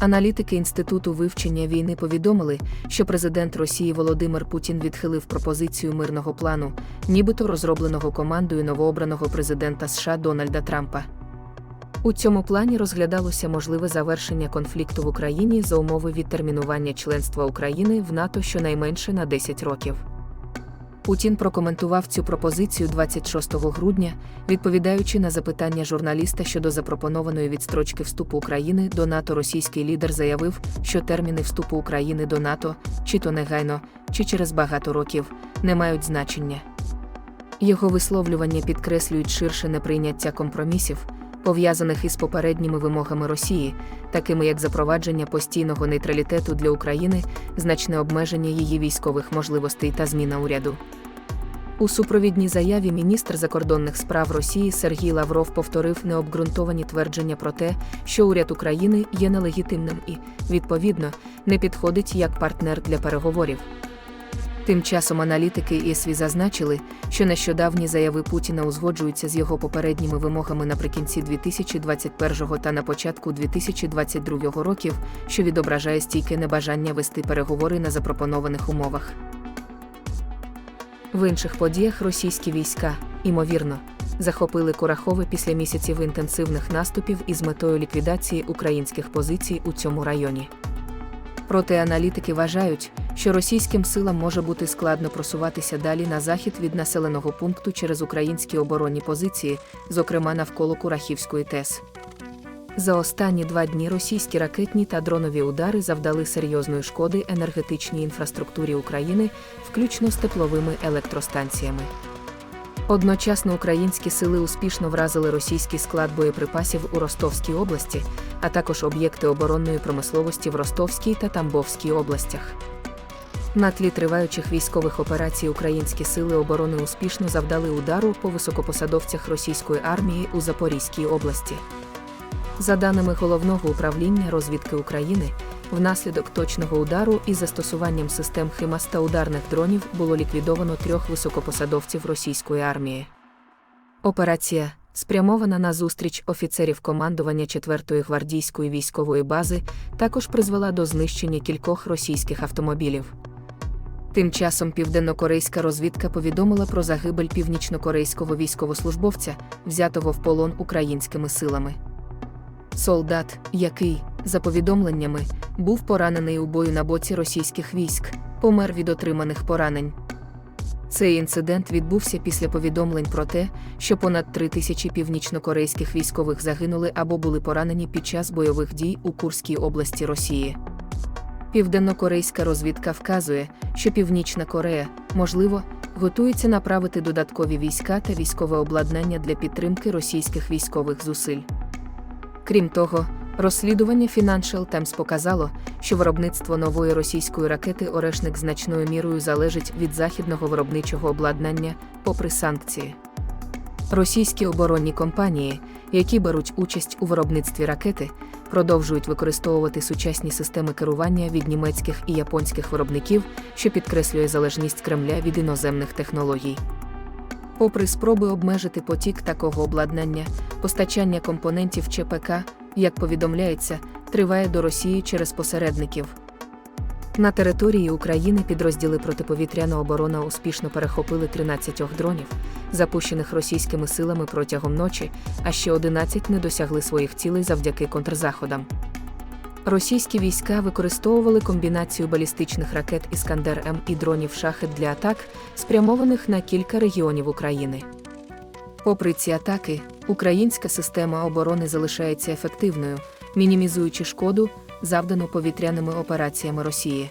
Аналітики Інституту вивчення війни повідомили, що президент Росії Володимир Путін відхилив пропозицію мирного плану, нібито розробленого командою новообраного президента США Дональда Трампа. У цьому плані розглядалося можливе завершення конфлікту в Україні за умови відтермінування членства України в НАТО щонайменше на 10 років. Путін прокоментував цю пропозицію 26 грудня, відповідаючи на запитання журналіста щодо запропонованої відстрочки вступу України до НАТО. Російський лідер заявив, що терміни вступу України до НАТО, чи то негайно, чи через багато років, не мають значення. Його висловлювання підкреслюють ширше неприйняття компромісів, пов'язаних із попередніми вимогами Росії, такими як запровадження постійного нейтралітету для України, значне обмеження її військових можливостей та зміна уряду. У супровідній заяві міністр закордонних справ Росії Сергій Лавров повторив необґрунтовані твердження про те, що уряд України є нелегітимним і, відповідно, не підходить як партнер для переговорів. Тим часом аналітики ІСВІ зазначили, що нещодавні заяви Путіна узгоджуються з його попередніми вимогами наприкінці 2021 та на початку 2022 років, що відображає стійке небажання вести переговори на запропонованих умовах. В інших подіях російські війська, імовірно, захопили Курахове після місяців інтенсивних наступів із метою ліквідації українських позицій у цьому районі. Проте аналітики вважають, що російським силам може бути складно просуватися далі на захід від населеного пункту через українські оборонні позиції, зокрема навколо Курахівської ТЕС. За останні два дні російські ракетні та дронові удари завдали серйозної шкоди енергетичній інфраструктурі України, включно з тепловими електростанціями. Одночасно українські сили успішно вразили російський склад боєприпасів у Ростовській області, а також об'єкти оборонної промисловості в Ростовській та Тамбовській областях. На тлі триваючих військових операцій українські сили оборони успішно завдали удару по високопосадовцях російської армії у Запорізькій області. За даними головного управління розвідки України, внаслідок точного удару із застосуванням систем ХИМАС та ударних дронів було ліквідовано трьох високопосадовців російської армії. Операція, спрямована на зустріч офіцерів командування 4-ї гвардійської військової бази, також призвела до знищення кількох російських автомобілів. Тим часом південнокорейська розвідка повідомила про загибель північнокорейського військовослужбовця, взятого в полон українськими силами. Солдат, який, за повідомленнями, був поранений у бою на боці російських військ, помер від отриманих поранень. Цей інцидент відбувся після повідомлень про те, що понад три тисячі північнокорейських військових загинули або були поранені під час бойових дій у Курській області Росії. Південнокорейська розвідка вказує, що Північна Корея, можливо, готується направити додаткові війська та військове обладнання для підтримки російських військових зусиль. Крім того, розслідування Financial Times показало, що виробництво нової російської ракети Орешник значною мірою залежить від західного виробничого обладнання, попри санкції. Російські оборонні компанії, які беруть участь у виробництві ракети, продовжують використовувати сучасні системи керування від німецьких і японських виробників, що підкреслює залежність Кремля від іноземних технологій. Попри спроби обмежити потік такого обладнання, постачання компонентів ЧПК, як повідомляється, триває до Росії через посередників. На території України підрозділи протиповітряна оборона успішно перехопили 13 дронів, запущених російськими силами протягом ночі, а ще 11 не досягли своїх цілей завдяки контрзаходам. Російські війська використовували комбінацію балістичних ракет Іскандер М і дронів шахет для атак, спрямованих на кілька регіонів України. Попри ці атаки, українська система оборони залишається ефективною, мінімізуючи шкоду, завдану повітряними операціями Росії.